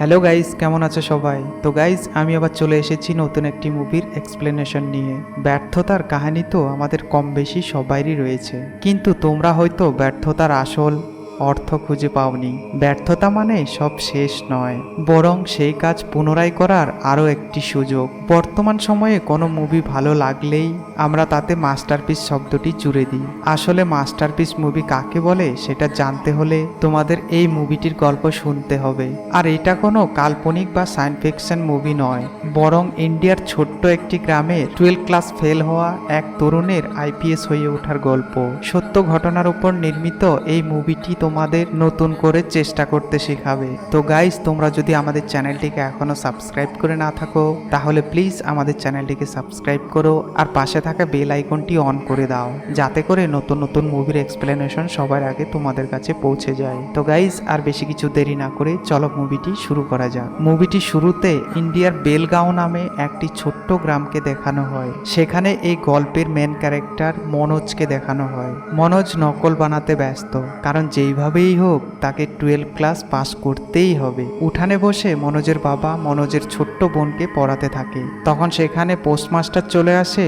Hello guys কেমন আছে সবাই? তো গাইস আমি আবার চলে এসেছি নতুন একটি মুভির এক্সপ্লেনেশন নিয়ে। ব্যর্থতার কাহিনী তো আমাদের কম বেশি সবারই রয়েছে। কিন্তু তোমরা হয়তো ব্যর্থতার আসল অর্থ খুঁজে পাওনি। ব্যর্থতা মানে সব শেষ নয়, বরং সেই কাজ পুনরায় করার আরও একটি সুযোগ। বর্তমান সময়ে কোনো মুভি ভালো লাগলেই আমরা তাতে মাস্টারপিস শব্দটি জুড়ে দিই। আসলে মাস্টারপিস মুভি কাকে বলে সেটা জানতে হলে তোমাদের এই মুভিটির গল্প শুনতে হবে। আর এটা কোনো কাল্পনিক বা সায়েন্স ফিকশন মুভি নয়, বরং ইন্ডিয়ার ছোট্ট একটি গ্রামে টুয়েলভ ক্লাস ফেল হওয়া এক তরুণের আইপিএস হয়ে ওঠার গল্প। সত্য ঘটনার উপর নির্মিত এই মুভিটি তোমাদের নতুন করে চেষ্টা করতে শেখাবে। তো গাইস তোমরা যদি আমাদের চ্যানেলটিকে এখনও সাবস্ক্রাইব করে না থাকো, তাহলে প্লিজ আমাদের চ্যানেলটিকে সাবস্ক্রাইব করো, আর পাশে থাকা বেল আইকনটি অন করে দাও, যাতে করে নতুন নতুন মুভির এক্সপ্লেনেশন সবার আগে তোমাদের কাছে পৌঁছে যায়। তো গাইজ আর বেশি কিছু দেরি না করে চলো মুভিটি শুরু করা যাক। মুভিটি শুরুতে ইন্ডিয়ার বেলগাঁও নামে একটি ছোট্ট গ্রামকে দেখানো হয়। সেখানে এই গল্পের মেন ক্যারেক্টার মনোজকে দেখানো হয়। মনোজ নকল বানাতে ব্যস্ত, কারণ যেইভাবেই হোক তাকে টুয়েলভ ক্লাস পাস করতেই হবে। উঠানে বসে মনোজের বাবা মনোজের ছোট্ট বোনকে পড়াতে থাকে। তখন সেখানে পোস্টমাস্টার চলে আসে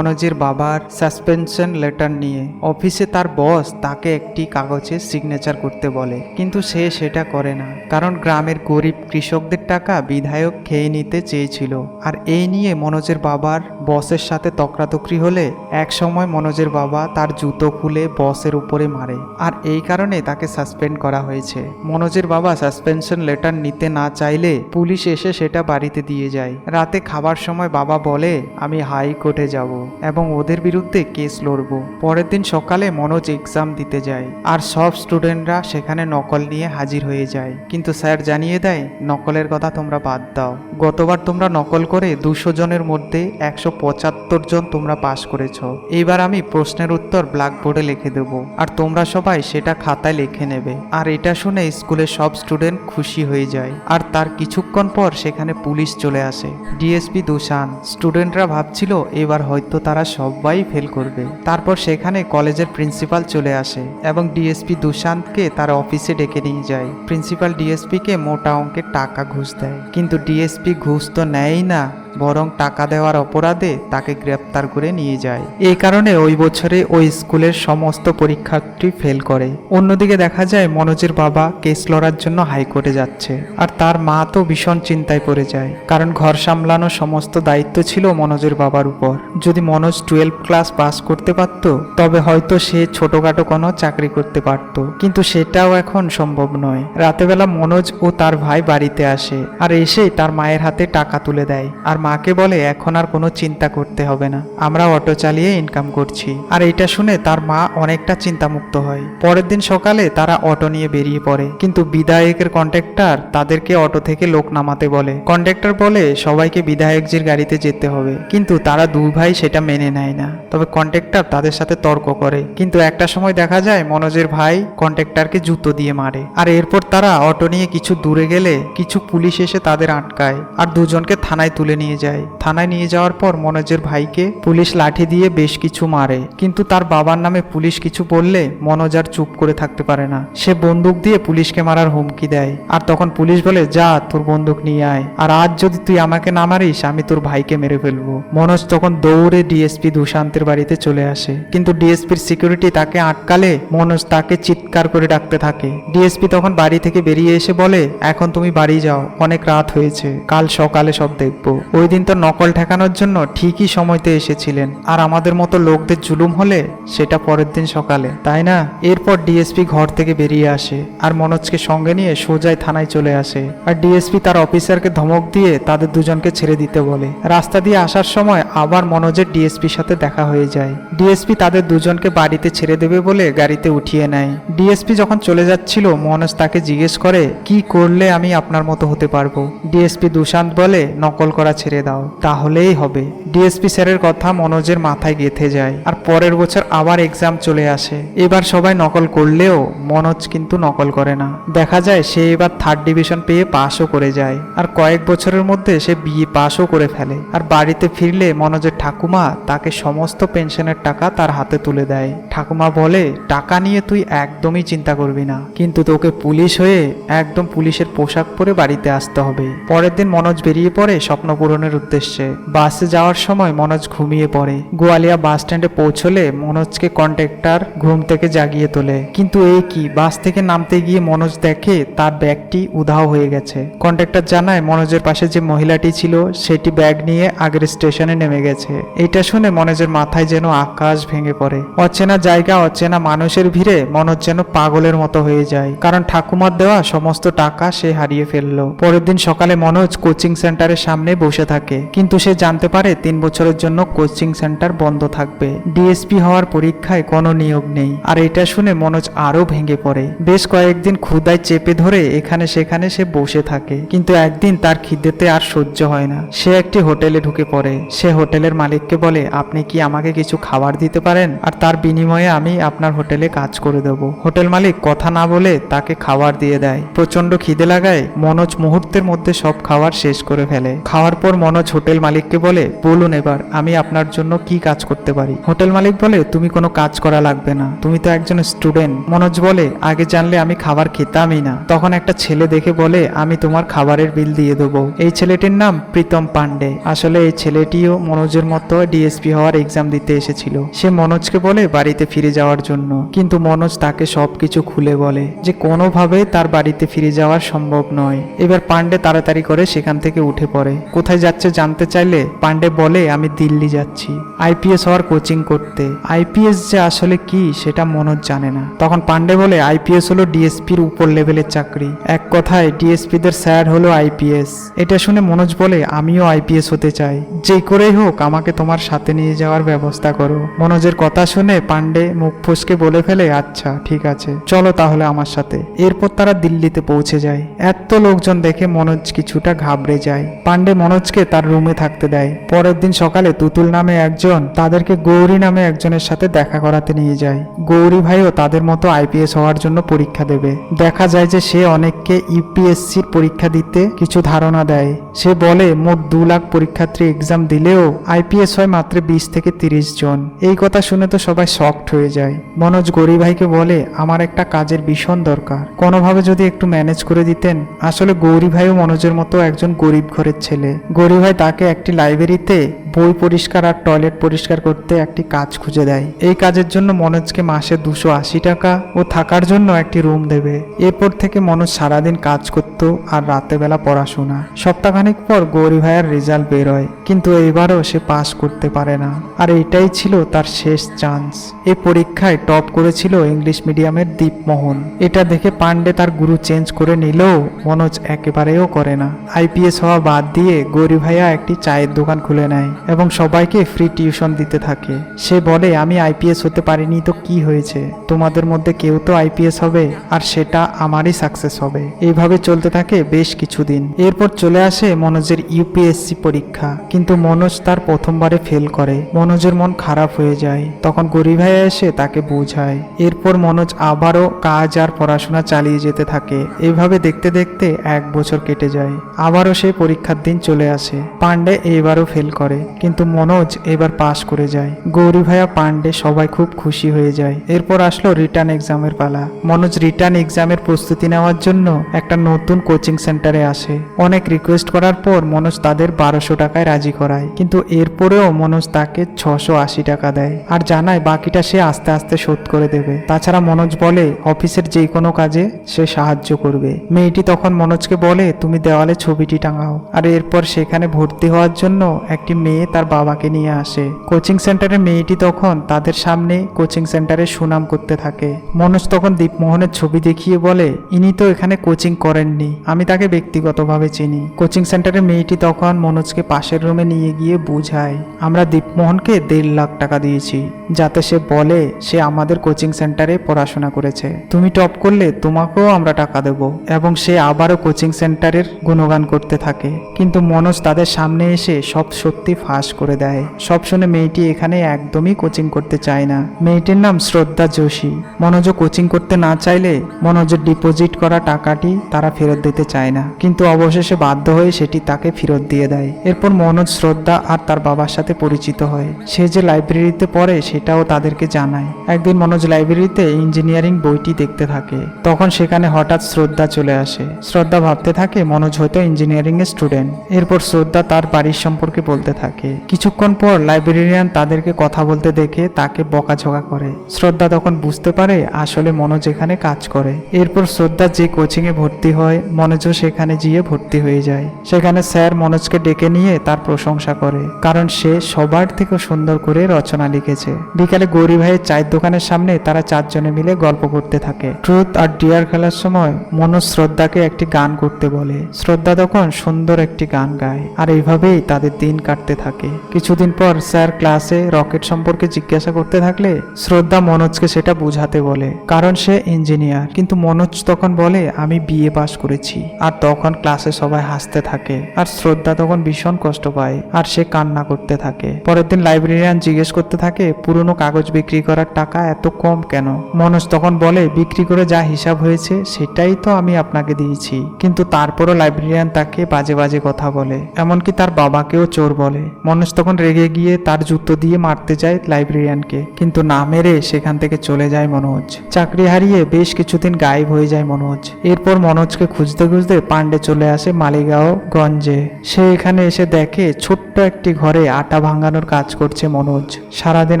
মনোজের বাবার সাসপেনশন লেটার নিয়ে। অফিসে তার বস তাকে একটি কাগজে সিগনেচার করতে বলে, কিন্তু সে সেটা করে না। কারণ গ্রামের গরিব কৃষকদের টাকা বিধায়ক খেয়ে নিতে চেয়েছিল। আর এই নিয়ে মনোজের বাবার বসের সাথে তকরাতকরি হলে এক সময় মনোজের বাবা তার জুতো খুলে বসের উপরে মারে। আর এই কারণে তাকে সাসপেন্ড করা হয়েছে। মনোজের বাবা সাসপেনশন লেটার নিতে না চাইলে পুলিশ এসে সেটা বাড়িতে দিয়ে যায়। রাতে খাবার সময় বাবা বলে, আমি হাইকোর্টে যাব এবং ওদের বিরুদ্ধে কেস লড়বো। পরের দিন সকালে মনোজ এক্সাম দিতে যায়। আর সব স্টুডেন্টরা সেখানে নকল নিয়ে হাজির হয়ে যায়। কিন্তু স্যার জানিয়ে দেয়, নকলের কথা তোমরা বাদ দাও। গতবার তোমরা নকল করে দুশো জনের মধ্যে একশো পঁচাত্তর জন তোমরা পাশ করেছ। এইবার আমি প্রশ্নের উত্তর ব্ল্যাকবোর্ডে লিখে দেবো। আর তোমরা সবাই সেটা খাতায় লিখে নেবে। আর এটা শুনে স্কুলের সব স্টুডেন্ট খুশি হয়ে যায়। আর তার কিছুক্ষণ পর সেখানে পুলিশ চলে আসে। ডিএসপি দুশান স্টুডেন্টরা ভাবছিল এবার হয়তো তারা সবাই ফেল করবে। তারপর সেখানে কলেজের প্রিন্সিপাল চলে আসে এবং ডিএসপি দুশান্তকে তার অফিসে ডেকে নিয়ে যায়। প্রিন্সিপাল ডিএসপিকে মোটা অঙ্কের টাকা ঘুষ দেয়। কিন্তু ডিএসপি ঘুষ তো নেয়ই না। বরং টাকা দেওয়ার অপরাধে তাকে গ্রেপ্তার করে নিয়ে যায়। এই কারণে ওই বছরে ওই স্কুলের সমস্ত পরীক্ষার্থী ফেল করে। অন্যদিকে দেখা যায়, মনোজের বাবা কেস লড়ার জন্য হাইকোর্টে যাচ্ছে আর তার মা তো ভীষণ চিন্তায় পড়ে যায়, কারণ ঘর সামলানোর সমস্ত দায়িত্ব ছিল মনোজের বাবার উপর। যদি মনোজ টুয়েলভ ক্লাস পাস করতে পারত, তবে হয়তো সে ছোটখাটো কোনো চাকরি করতে পারত। কিন্তু সেটাও এখন সম্ভব নয়। রাতেবেলা মনোজ ও তার ভাই বাড়িতে আসে আর এসে তার মায়ের হাতে টাকা তুলে দেয়। আর মাকে বলে, এখন আর কোনো চিন্তা করতে হবে না। আমরা অটো চালিয়ে ইনকাম করছি। আর এটা শুনে তার মা অনেকটা চিন্তামুক্ত হয়। পরের দিন সকালে তারা অটো নিয়ে বেরিয়ে পড়ে। কিন্তু বিধায়কের কন্ট্রাক্টর তাদেরকে অটো থেকে লোক নামাতে বলে। কন্ট্রাক্টর বলে, সবাইকে বিধায়কজির গাড়িতে যেতে হবে। কিন্তু তারা দুই ভাই সেটা মেনে নেয় না। তবে কন্ট্রাক্টর তাদের সাথে তর্ক করে। কিন্তু একটা সময় দেখা যায়, মনোজের ভাই কন্ট্রাক্টরকে জুতো দিয়ে মারে। আর এরপর তারা অটো নিয়ে কিছু দূরে গেলে কিছু পুলিশ এসে তাদের আটকায়। আর দুজনকে থানায় তুলে নিয়ে যায়। থানায় নিয়ে যাওয়ার পর মনোজের ভাইকে পুলিশ লাঠি দিয়ে বেশ কিছু মারে। কিন্তু তার বাবার নামে পুলিশ কিছু বললে মনোজ আর চুপ করে থাকতে পারে না। সে বন্দুক দিয়ে পুলিশকে মারার হুমকি দেয়। আর তখন পুলিশ বলে, যা, তোর বন্দুক নিয়ে আয়। আর আজ যদি তুই আমাকে না মারিস, আমি তোর ভাইকে মেরে ফেলব। মনোজ তখন দৌড়ে ডিএসপি দুশান্তের বাড়িতে চলে আসে। কিন্তু ডিএসপির সিকিউরিটি তাকে আটকালে মনোজ তাকে চিৎকার করে ডাকতে থাকে। ডিএসপি তখন বাড়ি থেকে বেরিয়ে এসে বলে, এখন তুমি বাড়ি যাও। অনেক রাত হয়েছে। কাল সকালে সব দেখব। ওই দিন তো নকল ঠেকানোর জন্য ঠিকই সময়তে এসেছিলেন। আর আমাদের মতো লোকদের জুলুম হলে সেটা পরের দিন সকালে, তাই না? এরপর ডিএসপি ঘর থেকে বেরিয়ে আসে আর মনোজকে সঙ্গে নিয়ে সোজাই থানায় চলে আসে। আর ডিএসপি তার অফিসারকে ধমক দিয়ে তাদের দুজনকে ছেড়ে দিতে বলে। রাস্তা দিয়ে আসার সময় আবার মনোজের ডিএসপির সাথে দেখা হয়ে যায়। ডিএসপি তাদের দুজনকে বাড়িতে ছেড়ে দেবে বলে গাড়িতে উঠিয়ে নেয়। ডিএসপি যখন চলে যাচ্ছিল, মনোজ তাকে জিজ্ঞেস করে, কি করলে আমি আপনার মতো হতে পারব? ডিএসপি দুশান্ত বলে, নকল করা ছেড়ে ছেড়ে দাও। তাহলেই হবে। ডিএসপি স্যারের কথা মনোজের মাথায় গেঁথে যায়। আর পরের বছর আবার এক্সাম চলে আসে। এবার সবাই নকল করলেও মনোজ কিন্তু নকল করে না। দেখা যায় সে এবার থার্ড ডিভিশন পেয়ে পাশও করে যায়। আর কয়েক বছরের মধ্যে সে বিয়ে পাশও করে ফেলে। আর বাড়িতে ফিরলে মনোজের ঠাকুমা তাকে সমস্ত পেনশনের টাকা তার হাতে তুলে দেয়। ঠাকুমা বলে, টাকা নিয়ে তুই একদমই চিন্তা করবি না। কিন্তু তোকে পুলিশ হয়ে একদম পুলিশের পোশাক পরে বাড়িতে আসতে হবে। পরের দিন মনোজ বেরিয়ে পড়ে স্বপ্ন পূরণের উদ্দেশ্যে বাসে যাওয়ার সময় মনোজ ঘুমিয়ে পড়ে। গোয়ালিয়া বাস স্ট্যান্ডে পৌঁছলে মনোজকে কন্ট্রাক্টর ঘুম থেকে জাগিয়ে তোলে। কিন্তু এই কি? বাস থেকে নামতে গিয়ে মনোজ দেখে তার ব্যাগটি উধাও হয়ে গেছে। কন্ট্রাক্টর জানায়, মনোজের পাশে যে মহিলাটি ছিল, সেটি ব্যাগ নিয়ে আগের স্টেশনে নেমে গেছে। এটা শুনে মনোজের মাথায় যেন আকাশ ভেঙে পড়ে। অচেনা জায়গা, অচেনা মানুষের ভিড়ে মনোজ যেন পাগলের মতো হয়ে যায়। কারণ ঠাকুমার দেওয়া সমস্ত টাকা সে হারিয়ে ফেলল। পরের দিন সকালে মনোজ কোচিং সেন্টারের সামনে বসে থাকে। কিন্তু সে জানতে পারে তিন বছরের জন্য কোচিং সেন্টার বন্ধ থাকবে। ডিএসপি হওয়ার পরীক্ষায় কোনো নিয়োগ নেই। আর এটা শুনে মনোজ আরও ভেঙে পড়ে। বেশ কয়েকদিন ক্ষুদায় চেপে ধরে এখানে সেখানে সে বসে থাকে। কিন্তু একদিন তার খিদেতে আর সহ্য হয় না। সে একটি হোটেলে ঢুকে পড়ে। সে হোটেলের মালিককে বলে, আপনি কি আমাকে কিছু খাবার দিতে পারেন? আর তার বিনিময়ে আমি আপনার হোটেলে কাজ করে দেব। হোটেল মালিক কথা না বলে তাকে খাবার দিয়ে দেয়। প্রচণ্ড খিদে লাগায় মনোজ মুহূর্তের মধ্যে সব খাবার শেষ করে ফেলে। খাওয়ার পর মনোজ হোটেল মালিককে বলে, বলুন এবার, আমি আপনার জন্য কি কাজ করতে পারি? হোটেল মালিক বলে, তুমি কোনো কাজ করা লাগবে না। তুমি তো একজন স্টুডেন্ট। মনোজ বলে, আগে জানলে আমি খাবার খেতামই না। তখন একটা ছেলে দেখে বলে, আমি তোমার খাবারের বিল দিয়ে দেবো। এই ছেলেটির নাম প্রীতম পান্ডে আসলে এই ছেলেটিও মনোজের মতো ডিএসপি হওয়ার এক্সাম দিতে এসেছিল। সে মনোজকে বলে, বাড়িতে ফিরে যাওয়ার জন্য। কিন্তু মনোজ তাকে সবকিছু খুলে বলে যে, কোনোভাবে তার বাড়িতে ফিরে যাওয়া সম্ভব নয়। এবার পান্ডে তাড়াতাড়ি করে সেখান থেকে উঠে পড়ে। কোথায় যাচ্ছে জানতে চাইলে পান্ডে বলে, আমি দিল্লি যাচ্ছি। আইপিএস হওয়ার কোচিং করতে। আইপিএস যে আসলে কি সেটা মনোজ জানে না। তখন পান্ডে বলে, আইপিএস হলো ডিএসপির উপর লেভেলের চাকরি। এক কথায়, ডিএসপিদের স্যার হলো আইপিএস। এটা শুনে মনোজ বলে, আমিও আইপিএস হতে চাই। যে করেই হোক, আমাকে তোমার সাথে নিয়ে যাওয়ার ব্যবস্থা করো। মনোজের কথা শুনে পান্ডে মুখ ফুসকে বলে ফেলে আচ্ছা ঠিক আছে, চলো তাহলে আমার সাথে। এরপর তারা দিল্লিতে পৌঁছে যায়। এত লোকজন দেখে মনোজ কিছুটা ঘাবড়ে যায়। পান্ডে মনোজকে তার রুমে থাকতে দেয়। পরের দিন সকালে তুতুল নামে একজন, তাদেরকে গৌরী নামে একজনের সাথে দেখা করাতে নিয়ে যায়। গৌরী ভাইও তাদের মতো আইপিএস হওয়ার জন্য পরীক্ষা দেবে। দেখা যায় যে সে অনেককে ইউপিএসসির পরীক্ষা দিতে কিছু ধারণা দেয়। সে বলে, মোট দু লাখ পরীক্ষার্থী এক্সাম দিলেও আইপিএস হয় মাত্র বিশ থেকে তিরিশ জন। এই কথা শুনে তো সবাই শক্ট হয়ে যায়। মনোজ গৌরী ভাইকে বলে, আমার একটা কাজের ভীষণ দরকার। কোনোভাবে যদি একটু ম্যানেজ করে দিতেন, আসলে গৌরী ভাইও মনোজের মতো একজন গরিব ঘরের ছেলে। গৌরী ভাই তাকে একটি লাইব্রেরিতে বই পরিষ্কার আর টয়লেট পরিষ্কার করতে একটি কাজ খুঁজে দেয়। এই কাজের জন্য মনোজকে মাসে দুশো আশি টাকা ও থাকার জন্য একটি রুম দেবে। এরপর থেকে মনোজ সারাদিন কাজ করত আর রাতে বেলা পড়াশোনা। সপ্তাহখানেক পর গৌরী ভাইয়ের রেজাল্ট বেরোয় কিন্তু এইবারও সে পাস করতে পারে না। আর এটাই ছিল তার শেষ চান্স। এই পরীক্ষায় টপ করেছিল ইংলিশ মিডিয়ামের দীপমোহন। এটা দেখে পান্ডে তার গুরু চেঞ্জ করে নিলেও মনোজ একেবারেও করে না। আইপিএস হওয়া বাদ দিয়ে গৌরী ভাইয়া একটি চায়ের দোকান খুলে নেয় এবং সবাইকে ফ্রি টিউশন দিতে থাকে। সে বলে, আমি আইপিএস হতে পারিনি, তো কি হয়েছে? তোমাদের মধ্যে কেউ তো আইপিএস হবে, আর সেটা আমারই সাকসেস হবে। এইভাবে চলতে থাকে বেশ কিছুদিন। এরপর চলে আসে মনোজের ইউপিএসসি পরীক্ষা। কিন্তু মনোজ তার প্রথমবারে ফেল করে। মনোজের মন খারাপ হয়ে যায়। তখন গরিব ভাইয়া এসে তাকে বোঝায়। এরপর মনোজ আবারও কাজ আর পড়াশোনা চালিয়ে যেতে থাকে। এভাবে দেখতে দেখতে এক বছর কেটে যায়। আবারও সেই পরীক্ষার দিন চলে আসে। পান্ডে এইবারও ফেল করে, কিন্তু মনোজ এবার পাশ করে যায়। গৌরী ভাইয়া পান্ডে সবাই খুব খুশি হয়ে যায়। এরপর আসলো রিটার্ন এক্সামের পালা। মনোজ রিটার্ন এক্সামের প্রস্তুতি নেওয়ার জন্য একটা নতুন কোচিং সেন্টারে আসে। অনেক রিকোয়েস্ট করার পর মনোজ তাদের বারোশো টাকায় রাজি করায়। কিন্তু এরপরেও মনোজ তাকে ছশো আশি টাকা দেয়। আর জানায় বাকিটা সে আস্তে আস্তে শোধ করে দেবে। তাছাড়া মনোজ বলে, অফিসের যে কোনো কাজে সে সাহায্য করবে। মেয়েটি তখন মনোজকে বলে, তুমি দেওয়ালে ছবিটি টাঙাও। আর এরপর সেখানে ভর্তি হওয়ার জন্য একটি মেয়ে তার বাবাকে নিয়ে আসে। কোচিং সেন্টারের মেয়েটি তখন তাদের সামনে কোচিং সেন্টারে সুনাম করতে থাকে। মনোজ তখন দীপমোহনের ছবি দেখিয়ে বলে, ইনি তো এখানে কোচিং করেননি, আমি তাকে ব্যক্তিগতভাবে চিনি। কোচিং সেন্টারের মেয়েটি তখন মনোজকে পাশের রুমে নিয়ে গিয়ে বুঝায়, আমরা দীপমোহনকে দেড় লাখ টাকা দিয়েছি, যাতে সে বলে সে আমাদের কোচিং সেন্টারে পড়াশোনা করেছে। তুমি টপ করলে তোমাকেও আমরা টাকা দেব। এবং সে আবারও কোচিং সেন্টারের গুণগান করতে থাকে। কিন্তু মনোজ তাদের সামনে এসে সব সত্যি ফাঁস করে দেয়। সব শুনে মেয়েটি এখানে একদমই কোচিং করতে চায় না। মেয়েটির নাম শ্রদ্ধা যোশী। মনোজ কোচিং করতে না চাইলে মনোজের ডিপোজিট করা টাকাটি তারা ফেরত দিতে চায় না। কিন্তু অবশেষে বাধ্য হয়ে সেটি তাকে ফেরত দিয়ে দেয়। এরপর মনোজ শ্রদ্ধা আর তার বাবার সাথে পরিচিত হয়। সে যে লাইব্রেরিতে পড়ে সেটাও তাদেরকে জানায়। একদিন মনোজ লাইব্রেরিতে ইঞ্জিনিয়ারিং বইটি দেখতে থাকে। তখন সেখানে হঠাৎ শ্রদ্ধা চলে আসে। শ্রদ্ধা ভাবতে থাকে মনোজ হয়তো ইঞ্জিনিয়ারিং এর স্টুডেন্ট। এরপর শ্রদ্ধা তার বাড়ির সম্পর্কে বলতে থাকে। কিছুক্ষণ পর লাইব্রেরিয়ান তাদেরকে কথা বলতে দেখে তাকে বকাঝকা করে। শ্রদ্ধা তখন বুঝতে পারে আসলে মনোজ এখানে কাজ করে। এরপর শ্রদ্ধা যে কোচিং এ ভর্তি হয়, মনোজও সেখানে গিয়ে ভর্তি হয়ে যায়। সেখানে স্যার মনোজকে ডেকে নিয়ে তার প্রশংসা করে, কারণ সে সবার থেকে সুন্দর করে রচনা লিখেছে। বিকালে গৌরী ভাইয়ের চায়ের দোকানের সামনে তারা চারজনে মিলে গল্প করতে থাকে। ট্রুথ আর ডিয়ার খেলার সময় মনোজ শ্রদ্ধাকে একটি গান করতে বলে। শ্রদ্ধা তখন সুন্দর একটি গান গায়। আর এইভাবেই তাদের দিন কাটতে থাকে। কিছুদিন পর স্যার ক্লাসে রকেট সম্পর্কে জিজ্ঞাসা করতে থাকলে শ্রদ্ধা মনোজকে সেটা বুঝাতে বলে, কারণ সে ইঞ্জিনিয়ার। কিন্তু মনোজ তখন বলে, আমি বিএ পাশ করেছি। আর তখন ক্লাসে সবাই হাসতে থাকে, আর শ্রদ্ধা তখন ভীষণ কষ্ট পায়, আর সে কান্না করতে থাকে। পরের দিন লাইব্রেরিয়ান জিজ্ঞেস করতে থাকে, পুরনো কাগজ বিক্রি করার টাকা এত কম কেন? মনোজ তখন বলে, বিক্রি করে যা হিসাব হয়েছে, সেটাই তো আমি আপনাকে দিয়েছি। কিন্তু তারপরও লাইব্রেরিয়ান তাকে বাজে বাজে কথা বলে। এমনকি তার বাবাকেও চোর বলে। মনোজ তখন রেগে গিয়ে তার জুতো দিয়ে মারতে যায় লাইব্রেরিয়ানকে, কিন্তু না মেরে সেখান থেকে চলে যায় মনোজ। চাকরি হারিয়ে বেশ কিছুদিন গায়েব হয়ে যায় মনোজ। এরপর মনোজকে খুঁজতে খুঁজতে পান্ডে চলে আসে মালিগাঁও গঞ্জে। সে এখানে এসে দেখে ছোট্ট একটি ঘরে আটা ভাঙানোর কাজ করছে মনোজ। সারাদিন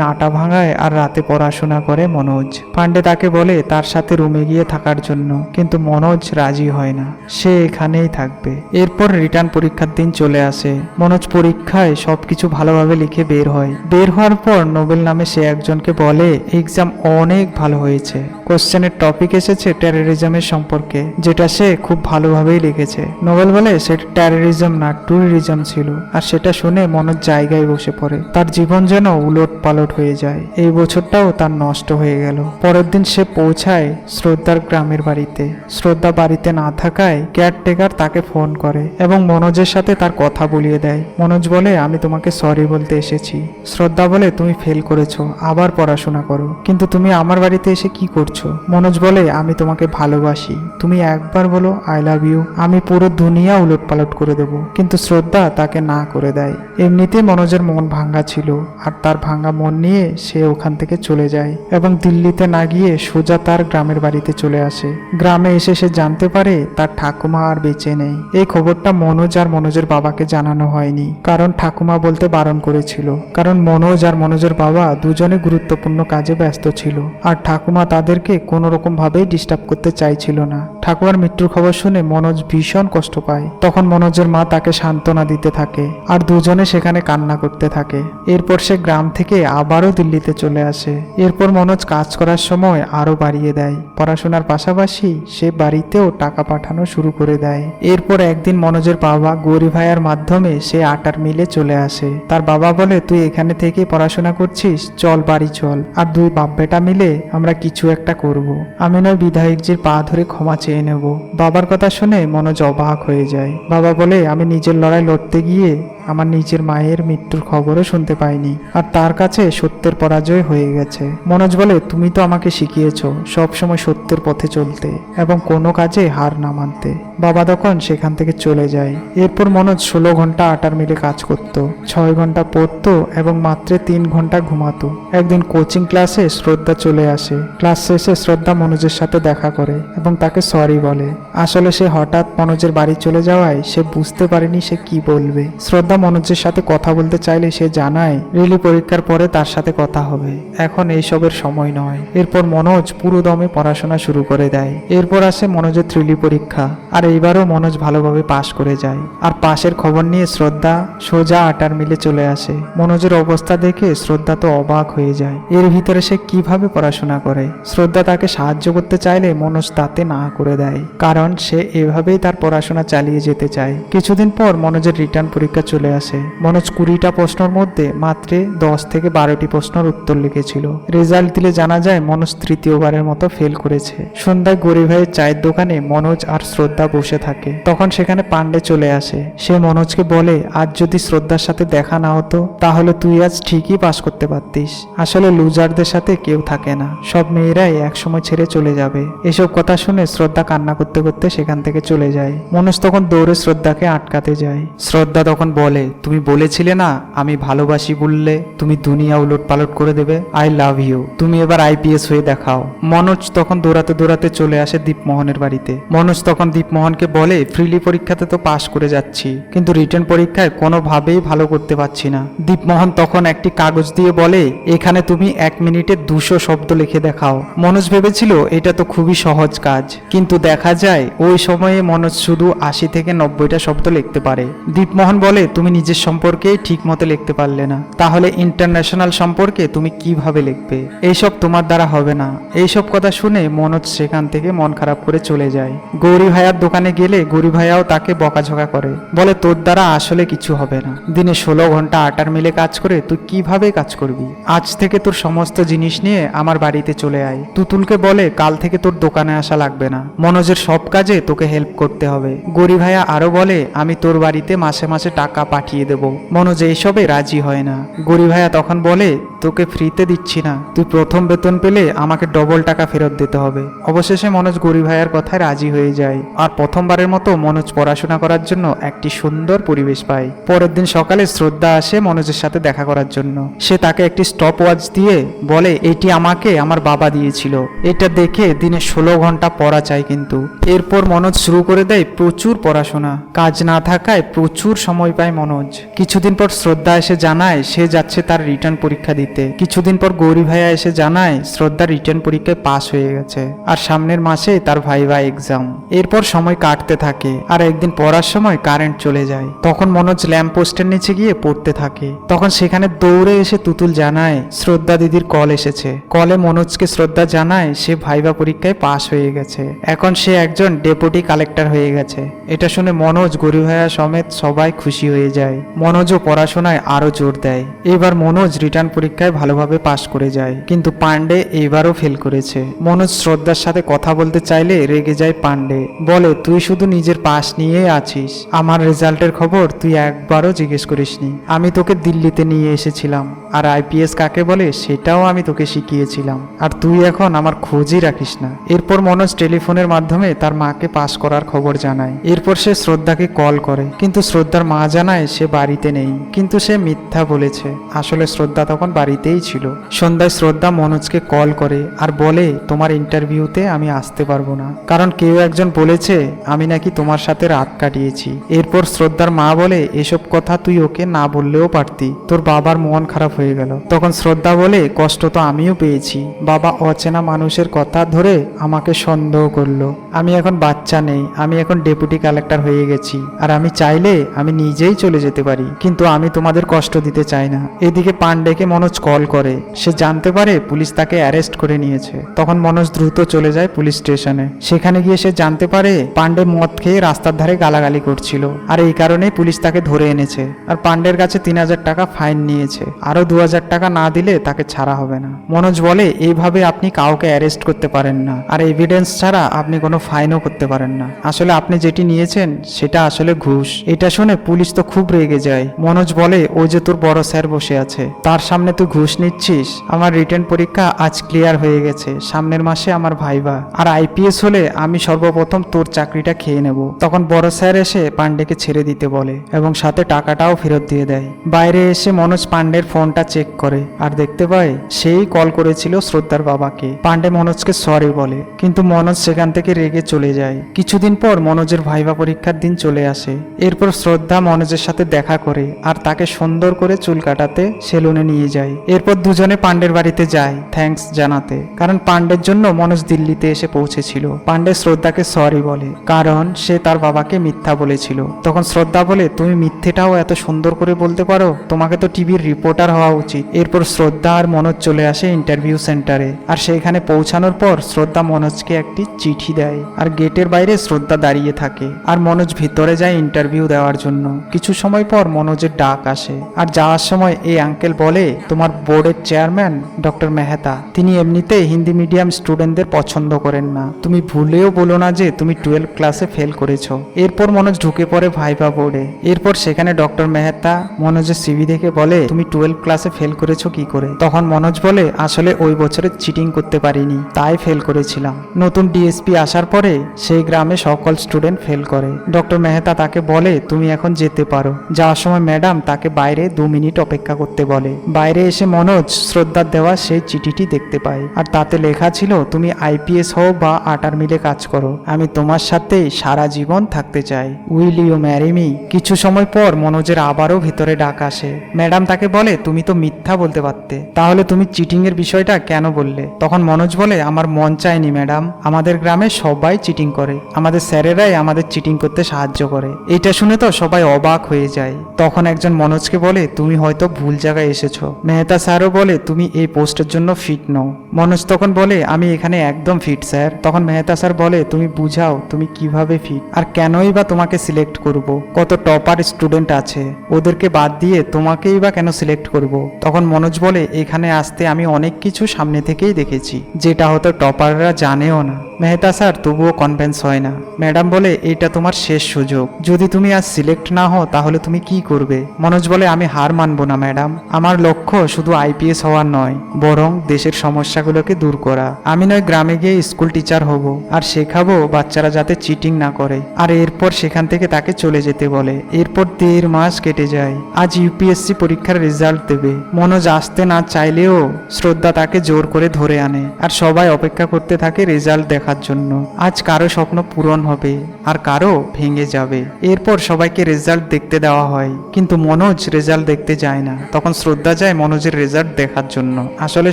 আটা ভাঙায় আর রাতে পড়াশোনা করে মনোজ। পান্ডে তাকে বলে, তার সাথে রুমে গিয়ে থাকার জন্য। কিন্তু মনোজ রাজি হয় না। সে এখানেই থাকবে। এরপর রিটার্ন পরীক্ষার দিন চলে আসে। মনোজ পরীক্ষায় সবকিছু ভালোভাবে লিখে বের হয়। বের হওয়ার পর নোবেল নামে সে একজনকে বলে, এক্সাম অনেক ভালো হয়েছে। কোশ্চেনের টপিক এসেছে টেরোরিজমের সম্পর্কে, যেটা সে খুব ভালোভাবেই লিখেছে। নোবেল বলে সেটা টেরোরিজম না ট্যুরিজম ছিল। আর সেটা শুনে মনোজ জায়গায় বসে পড়ে। তার জীবন যেন উলট পালট হয়ে যায়। এই বছরটাও তার নষ্ট হয়ে গেল। পরের দিন সে পৌঁছায় শ্রদ্ধার গ্রামের বাড়িতে। শ্রদ্ধা বাড়িতে না থাকায় কেয়ারটেকার তাকে ফোন করে এবং মনোজের সাথে তার কথা বলিয়ে দেয়। মনোজ বলে, আমি তোমাকে সরি বলতে এসেছি। শ্রদ্ধা বলে, তুমি ফেল করেছ। আবার পড়াশোনা করো। কিন্তু তুমি আমার বাড়িতে এসে কি করছ? মনোজ বলে, আমি তোমাকে ভালোবাসি। তুমি একবার বলো আই লাভ ইউ আমি পুরো দুনিয়া উলট পালট করে দেবো। কিন্তু শ্রদ্ধা তাকে না করে দেয়। এমনিতে মনোজের মন ভাঙ্গা ছিল। আর তার ভাঙ্গা মন নিয়ে সে ওখান থেকে চলে যায় এবং দিল্লিতে না গিয়ে সোজা তার গ্রামের বাড়িতে চলে আসে। গ্রামে এসে সে জানতে পারে, তার ঠাকুমা আর বেঁচে নেই। এই খবরটা মনোজ আর মনোজের বাবাকে জানানো হয়নি। কারণ ঠাকুমা বলতে বারণ করেছিল। কারণ মনোজ আর মনোজের বাবা দুজনে গুরুত্বপূর্ণ কাজে ব্যস্ত ছিল। আর ঠাকুমা তাদেরকে কোনো রকম ভাবেই ডিস্টার্ব করতে চাইছিল না। ঠাকুমার মৃত্যুর খবর শুনে মনোজ ভীষণ কষ্ট পায়। তখন মনোজের মা তাকে সান্ত্বনা দিতে থাকে আর দুজনে সেখানে কান্না করতে থাকে। এরপর সে গ্রাম থেকে আবারও দিল্লিতে চলে আসে। এরপর মনোজ কাজ করার সময় আরও বাড়িয়ে দেয়। পড়াশোনার পাশাপাশি সে বাড়িতেও টাকা পাঠানো শুরু করে দেয়। এরপর একদিন মনোজের বাবা গৌরী ভাইয়ার মাধ্যমে সে আটার মিলে চলে আসে। তার বাবা বলে, তুই এখানে থেকে পড়াশোনা করছিস? চল বাড়ি চল। আর দুই বাপ বেটা মিলে আমরা কিছু একটা করব। আমি নয় বিধায়কজির পা ধরে ক্ষমা চেয়ে নেব। বাবার কথা শুনে মনোজ অবাক হয়ে যায়। বাবা বলে, আমি নিজের লড়াই লড়তে গিয়ে আমার নিজের মায়ের মৃত্যুর খবরও শুনতে পাইনি। আর তার কাছে সত্যের পরাজয় হয়ে গেছে। মনোজ বলে, তুমি তো আমাকে শিখিয়েছো সবসময় সত্যের পথে চলতে এবং কোনো কাজে হার না মানতে। বাবা তখন সেখান থেকে চলে যায়। এরপর মনোজ ষোলো ঘণ্টা আটার মিলে কাজ করত। ছয় ঘণ্টা পড়তো এবং মাত্র তিন ঘণ্টা ঘুমাতো। একদিন কোচিং ক্লাসে শ্রদ্ধা চলে আসে। ক্লাস শেষে শ্রদ্ধা মনোজের সাথে দেখা করে এবং তাকে সরি বলে। আসলে সে হঠাৎ মনোজের বাড়ি চলে যাওয়ায় সে বুঝতে পারেনি সে কি বলবে। শ্রদ্ধা শ্রদ্ধা মনোজের সাথে কথা বলতে চাইলে সে জানায়, রিলি পরীক্ষার পরে তার সাথে কথা হবে। এখন এইসবের সময় নয়। এরপর মনোজ পুরো দমে পড়াশোনা শুরু করে দেয়। এরপর আসে মনোজের ত্রিলি পরীক্ষা। আর এইবারও মনোজ ভালোভাবে পাশ করে যায়। আর পাশের খবর নিয়ে শ্রদ্ধা সোজা আটার মিলে চলে আসে। মনোজের অবস্থা দেখে শ্রদ্ধা তো অবাক হয়ে যায়। এর ভিতরে সে কীভাবে পড়াশোনা করে? শ্রদ্ধা তাকে সাহায্য করতে চাইলে মনোজ তাতে না করে দেয়। কারণ সে এভাবেই তার পড়াশোনা চালিয়ে যেতে চায়। কিছুদিন পর মনোজের রিটার্ন পরীক্ষা চলে আসে। মনোজ কুড়িটা প্রশ্নর মধ্যে মাত্র দশ থেকে বারোটি প্রশ্নের উত্তর লিখেছিল। রেজাল্ট দিলে জানা যায়, মনোজ তৃতীয়বারের মতো ফেল করেছে। সন্ধ্যায় গরিব ভাইয়ের চায়ের দোকানে মনোজ আর শ্রদ্ধা বসে থাকে। তখন সেখানে পান্ডে চলে আসে। সে মনোজকে বলে, আজ যদি শ্রদ্ধার সাথে দেখা না হতো, তাহলে তুই আজ ঠিকই পাস করতে পারতিস। আসলে লুজারদের সাথে কেউ থাকে না। সব মেয়েরাই একসময় ছেড়ে চলে যাবে। এসব কথা শুনে শ্রদ্ধা কান্না করতে করতে সেখান থেকে চলে যায়। মনোজ তখন দৌড়ে শ্রদ্ধাকে আটকাতে যায়। শ্রদ্ধা তখন বলে তুমি বলেছিলে না আমি ভালোবাসি বললে তুমি দুনিয়া উলট পালট করে দেবে? আই লাভ ইউ তুমি এবার আইপিএস হয়ে দেখাও। মনোজ তখন দৌড়াতে দৌড়াতে চলে আসে দীপমোহনের বাড়িতে। মনোজ তখন দীপমোহনকে বলে, ফ্রিলি পরীক্ষাতে তো পাশ করে যাচ্ছি, কিন্তু রিটার্ন পরীক্ষায় কোনোভাবেই ভালো করতে পারছি না। দীপমোহন তখন একটি কাগজ দিয়ে বলে, এখানে তুমি এক মিনিটে দুশো শব্দ লিখে দেখাও। মনোজ ভেবেছিল, এটা তো খুবই সহজ কাজ। কিন্তু দেখা যায়, ওই সময়ে মনোজ শুধু আশি থেকে নব্বইটা শব্দ লিখতে পারে। দীপমোহন বলে তুমি নিজের সম্পর্কে ঠিক মতো লিখতে পারলে না। তাহলে ইন্টারন্যাশনাল সম্পর্কে তুমি কীভাবে লিখবে? এইসব তোমার দ্বারা হবে না। এইসব কথা শুনে মনোজ সেখান থেকে মন খারাপ করে চলে যায়। গৌরী ভাইয়ার দোকানে গেলে গৌরী ভাইয়াও তাকে বকাঝকা করে। বলে, তোর দ্বারা আসলে কিছু হবে না। দিনে ষোলো ঘণ্টা আটার মিলে কাজ করে তুই কীভাবে কাজ করবি? আজ থেকে তোর সমস্ত জিনিস নিয়ে আমার বাড়িতে চলে আয়। তুতুলকে বলে, কাল থেকে তোর দোকানে আসা লাগবে না। মনোজের সব কাজে তোকে হেল্প করতে হবে। গৌরী ভাইয়া আরও বলে, আমি তোর বাড়িতে মাসে মাসে টাকা পাঠিয়ে দেব। মনোজ এসবে রাজি হয় না। গরিভাইয়া ভাইয়া তখন বলে তোকে ফ্রিতে দিচ্ছি না। তুই প্রথম বেতন পেলে আমাকে ডবল টাকা ফেরত দিতে হবে। অবশেষে মনোজ গৌরী ভাইয়ার কথায় রাজি হয়ে যায়। আর প্রথমবারের মতো মনোজ পড়াশোনা করার জন্য একটি সুন্দর পরিবেশ পায়। পরের দিন সকালে শ্রদ্ধা আসে মনোজের সাথে দেখা করার জন্য। সে তাকে একটি স্টপ ওয়াচ দিয়ে বলে, এটি আমাকে আমার বাবা দিয়েছিল। এটা দেখে দিনে ষোলো ঘণ্টা পড়া চাই কিন্তু। এরপর মনোজ শুরু করে দেয় প্রচুর পড়াশোনা। কাজ না থাকায় প্রচুর সময় পায় মনোজ। কিছুদিন পর শ্রদ্ধা এসে জানায় সে যাচ্ছে তার রিটার্ন পরীক্ষা দিতে। কিছুদিন পর গৌরী ভাইয়া এসে জানায় শ্রদ্ধা রিটার্ন পরীক্ষায় পাশ হয়ে গেছে আর সামনের মাসে তার ভাইভা এক্সাম এরপর সময় কাটতে থাকে আর একদিন পড়ার সময় কারেন্ট চলে যায়। তখন মনোজ ল্যাম্প পোস্টের নিচে গিয়ে পড়তে থাকে। তখন সেখানে দৌড়ে এসে তুতুল জানায়, শ্রদ্ধা দিদির কল এসেছে। কলে মনোজকে শ্রদ্ধা জানায়, সে ভাইবা পরীক্ষায় পাশ হয়ে গেছে। এখন সে একজন ডেপুটি কালেক্টর হয়ে গেছে। এটা শুনে মনোজ গরিব ভাইয়া সমেত সবাই খুশি হয়ে যায়। মনোজও পড়াশোনায় আরও জোর দেয়। এবার মনোজ রিটার্ন পরীক্ষায় ভালোভাবে পাশ করে যায়। কিন্তু পান্ডে এবারও ফেল করেছে। মনোজ শ্রদ্ধার সাথে কথা বলতে চাইলে রেগে যায় পান্ডে বলে, তুই শুধু নিজের পাশ নিয়ে আছিস। আমার রেজাল্টের খবর তুই একবারও জিজ্ঞেস করিসনি। আমি তোকে দিল্লিতে নিয়ে এসেছিলাম। আর আইপিএস কাকে বলে সেটাও আমি তোকে শিখিয়েছিলাম। আর তুই এখন আমার খোঁজই রাখিস না। এরপর মনোজ টেলিফোনের মাধ্যমে তার মাকে পাশ করার খবর জানায়। এরপর সে শ্রদ্ধাকে কল করে। কিন্তু শ্রদ্ধার মা জানায় সে বাড়িতে নেই। কিন্তু সে মিথ্যা বলেছে। আসলে শ্রদ্ধা তখন বাড়িতেই ছিল। সন্ধ্যায় শ্রদ্ধা মনোজকে কল করে আর বলে, তোমার ইন্টারভিউতে আমি আসতে পারব না। কারণ কেউ একজন বলেছে, আমি নাকি তোমার সাথে রাত কাটিয়েছি। এরপর শ্রদ্ধার মা বলে, এসব কথা তুই ওকে না বললেও পারতি। তোর বাবার মন খারাপ হয়ে গেল। তখন শ্রদ্ধা বলে, কষ্ট তো আমিও পেয়েছি। বাবা অচেনা মানুষের কথা ধরে আমাকে সন্দেহ করল। আমি এখন বাচ্চা নেই। আমি এখন ডেপুটি কালেক্টর হয়ে গেছি। আর আমি চাইলে আমি নিজেই চলে যেতে পারি। কিন্তু আমি তোমাদের কষ্ট দিতে চাই না। এদিকে পান্ডেকে মনোজ কল করে। সে জানতে পারে পুলিশ তাকে অ্যারেস্ট করে নিয়েছে। তখন মনোজ দ্রুত চলে যায় পুলিশ স্টেশনে। সেখানে গিয়ে সে জানতে পারে পান্ডে মদ খেয়ে রাস্তার ধারে গালাগালি করছিল। আর এই কারণে পুলিশ তাকে ধরে এনেছে। আর পান্ডের কাছে তিন হাজার টাকা ফাইন নিয়েছে। আরও দু হাজার টাকা না দিলে তাকে ছাড়া হবে না। মনোজ বলে, এইভাবে আপনি কাউকে অ্যারেস্ট করতে পারেন না। আর এভিডেন্স ছাড়া আপনি কোনো ফাইনও করতে পারেন না। আসলে আপনি যেটি নিয়েছেন, সেটা আসলে ঘুষ। এটা শুনে পুলিশ তো খুব রেগে যায়। মনোজ বলে, ওই যে তোর বড় স্যার বসে আছে। তার সামনে তুই ঘুষ নিচ্ছিস? আমার রিটার্ন পরীক্ষা আজ ক্লিয়ার হয়ে গেছে। সামনের মাসে আমার ভাইবা। আর আইপিএস হলে আমি সর্বপ্রথম তোর চাকরিটা খেয়ে নেব। তখন বড় স্যার এসে পান্ডেকে ছেড়ে দিতে বলে এবং সাথে টাকাটাও ফেরত দিয়ে দেয়। বাইরে এসে মনোজ পান্ডের ফোনটা চেক করে আর দেখতে পায় সেই কল করেছিল শ্রদ্ধার বাবাকে। পান্ডে মনোজকে সরি বলে, কিন্তু মনোজ সেখান থেকে রেগে চলে যায়। কিছুদিন পর মনোজের ভাইবা পরীক্ষার দিন চলে আসে। এরপর শ্রদ্ধা মনোজের সাথে দেখা করে আর তাকে সুন্দর করে চুল কাটাতে সেলুনে নিয়ে যায়। এরপর দুজনে পাণ্ডের বাড়িতে যায় থ্যাঙ্কস জানাতে। কারণ পাণ্ডের জন্য মনোজ দিল্লিতে এসে পৌঁছেছিল। পাণ্ডে শ্রদ্ধাকে সরি বলে, কারণ সে তার বাবাকে মিথ্যা বলেছিল। তখন শ্রদ্ধা বলে, তুমি মিথ্যেটাও এত সুন্দর করে বলতে পারো? তোমাকে তো টিভির রিপোর্টার হওয়া উচিত। এরপর শ্রদ্ধা আর মনোজ চলে আসে ইন্টারভিউ সেন্টারে আর সেখানে পৌঁছানোর পর শ্রদ্ধা মনোজকে একটি চিঠি দেয়। আর গেটের বাইরে শ্রদ্ধা দাঁড়িয়ে থাকে। আর মনোজ ভিতরে যায় ইন্টারভিউ দেওয়ার জন্য। কিছু সময় পর মনোজের ডাক আসে। আর যাওয়ার সময় এই আঙ্কেল বলে, তোমার বোর্ডের চেয়ারম্যান, ডক্টর মেহতা। তিনি এমনিতে হিন্দি মিডিয়াম স্টুডেন্টদের পছন্দ করেন না। তুমি ভুলেও বলো না যে তুমি টুয়েলভ ক্লাসে ফেল করেছ। এরপর মনোজ ঢুকে পড়ে ভাইবা বোর্ডে। এরপর সেখানে ডক্টর মেহতা মনোজের সিভি দেখে বলে, তুমি টুয়েলভ ক্লাসে ফেল করেছ কি করে? তখন মনোজ বলে, আসলে ওই বছরে চিটিং করতে পারিনি, তাই ফেল করেছিলাম। নতুন ডিএসপি আসার পরে সেই গ্রামে সকল স্টুডেন্ট ফেল করে। ডক্টর মেহতা তাকে বলে, তুমি এখন যেতে পারো। যাওয়ার সময় ম্যাডাম তাকে বাইরে দু মিনিট অপেক্ষা করতে বলে। বাইরে এসে মনোজ শ্রদ্ধার দেওয়া সেই চিঠিটি দেখতে পায়। আর তাতে লেখা ছিল, তুমি আইপিএস হও বা আটার মিলে কাজ করো। আমি তোমার সাথে সারা জীবন থাকতে চাই। Will you marry me? কিছু সময় পর মনোজের আবারও ভিতরে ডাক আসে। ম্যাডাম, তাকে বলে তুমি তো মিথ্যা বলতে পারতে। তাহলে তুমি চিটিং এর বিষয়টা কেন বললে? তখন মনোজ বলে, আমার মন চায়নি, ম্যাডাম। আমাদের গ্রামে সবাই চিটিং করে। আমাদের স্যারেরাই আমাদের চিটিং করতে সাহায্য করে। এটা শুনে তো সবাই অবাক হয়ে যায়। তখন একজন মনোজকে বলে, তুমি হয়তো ভুল জায়গায় এসেছ। মেহতা স্যারও বলে, তুমি এই পোস্টের জন্য ফিট নও। মনোজ তখন বলে, আমি এখানে একদম ফিট স্যার। তখন মেহতা স্যার বলে, তুমি বুঝাও, তুমি কীভাবে ফিট আর কেনই বা তোমাকে সিলেক্ট করব? কত টপার স্টুডেন্ট আছে। ওদেরকে বাদ দিয়ে তোমাকেই বা কেন সিলেক্ট করব? তখন মনোজ বলে, এখানে আসতে আমি অনেক কিছু সামনে থেকেই দেখেছি, যেটা হয়তো টপাররা জানেও না। মেহতা স্যার, তবুও কনভেন্স হয় না। ম্যাডাম বলে, এটা তোমার শেষ সুযোগ। যদি তুমি আজ সিলেক্ট না হও, তাহলে তুমি কি করবে? মনোজ বলে, আমি হার মানবো না, ম্যাডাম। আমার লক্ষ্য শুধু আইপিএস হওয়ার নয়, বরং দেশের সমস্যাগুলোকে দূর করা। আমি নয়, গ্রামে গিয়ে স্কুল টিচার হব, আর শেখাবো বাচ্চারা যাতে চিটিং না করে। আর এরপর সেখান থেকে তাকে চলে যেতে বলে। এরপর দেড় মাস কেটে যায়। আজ ইউপিএসসি পরীক্ষার রেজাল্ট দেবে। মনোজ আসতে না চাইলেও শ্রদ্ধা তাকে জোর করে ধরে আনে। আর সবাই অপেক্ষা করতে থাকে রেজাল্ট দেখার জন্য। আজ কারও স্বপ্ন পূরণ হবে। আর কারও ভেঙে যাবে। এরপর সবাইকে রেজাল্ট দেখতে দেওয়া হয়। কিন্তু মনোজ রেজাল্ট দেখতে যায় না। তখন শ্রদ্ধা যায় মনোজের রেজাল্ট দেখার জন্য। আসলে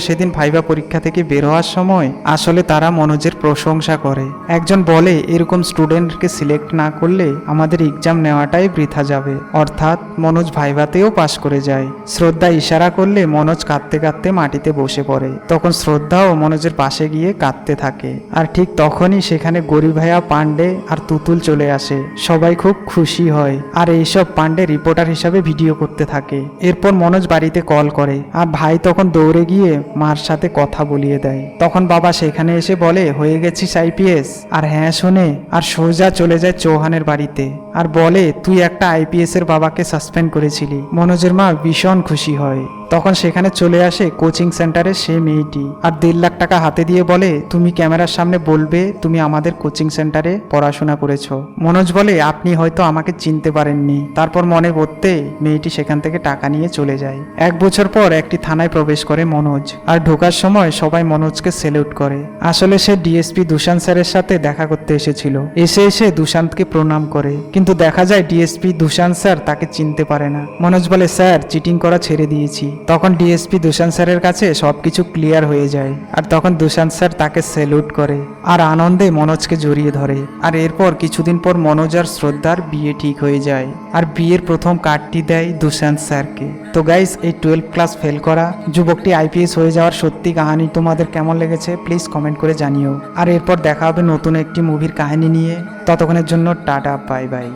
সেদিন ভাইবা পরীক্ষা থেকে বের হওয়ার সময় আসলে তারা মনোজের প্রশংসা করে। একজন বলে, এরকম স্টুডেন্টকে সিলেক্ট না করলে আমাদের এক্সাম নেওয়াটাই বৃথা যাবে। অর্থাৎ মনোজ ভাইভাতেও পাশ করে যায়। শ্রদ্ধা ইশারা করলে মনোজ কাঁদতে কাঁদতে মাটিতে বসে পড়ে। তখন শ্রদ্ধাও মনোজের পাশে গিয়ে কাঁদতে থাকে। আর ঠিক তখনই সেখানে গরিব ভাইয়া পান্ডে আর তুতুল চলে আসে। সবাই খুব খুশি হয়। আর এইসব পাণ্ডে রিপোর্টার হিসাবে ভিডিও করতে থাকে। এরপর মনোজ বাড়িতে কল করে। আর ভাই তখন দৌড়ে গিয়ে মার সাথে কথা বলিয়ে দেয়। তখন বাবা সেখানে এসে বলে, হয়ে গেছিস আইপিএস আর হ্যাঁ শুনে, আর সোজা চলে যায় চৌহানের বাড়িতে। আর বলে, তুই একটা আইপিএস এর বাবাকে সাসপেন্ড করেছিলি। মনোজের মা ভীষণ খুশি হয়। তখন সেখানে চলে আসে কোচিং সেন্টারে সে মেয়েটি। আর দেড় লাখ টাকা হাতে দিয়ে বলে, তুমি ক্যামেরার সামনে বলবে তুমি আমাদের কোচিং সেন্টারে পড়াশোনা করেছ। মনোজ বলে, আপনি হয়তো আমাকে চিনতে পারেননি। তারপর মনে করতে মেয়েটি সেখান থেকে টাকা নিয়ে চলে যায়। এক বছর পর একটি থানায় প্রবেশ করে মনোজ। আর ঢোকার সময় সবাই মনোজকে সেলিউট করে। আসলে সে ডিএসপি দুশান্ত স্যারের সাথে দেখা করতে এসেছিল। এসে এসে দুশান্তকে প্রণাম করে। কিন্তু দেখা যায় ডিএসপি দুশান স্যার তাকে চিনতে পারে না। মনোজ বলে, স্যার, চিটিং করা ছেড়ে দিয়েছি। তখন ডিএসপি দুশান স্যারের কাছে সবকিছু ক্লিয়ার হয়ে যায় আর তখন দুশান্ত স্যার তাকে সেলুট করে আর আনন্দে মনোজকে জড়িয়ে ধরে। আর এরপর কিছুদিন পর মনোজ আর শ্রদ্ধার বিয়ে ঠিক হয়ে যায় আর বিয়ের প্রথম কার্ডটি দেয় দুশান্ত স্যারকে। তো গাইস এই টুয়েলভ ক্লাস ফেল করা, যুবকটি আইপিএস হয়ে যাওয়ার সত্যি কাহিনী তোমাদের কেমন লেগেছে প্লিজ কমেন্ট করে জানিও। আর এরপর দেখা হবে নতুন একটি মুভির কাহিনী নিয়ে। ততক্ষণের জন্য টাটা বাই বাই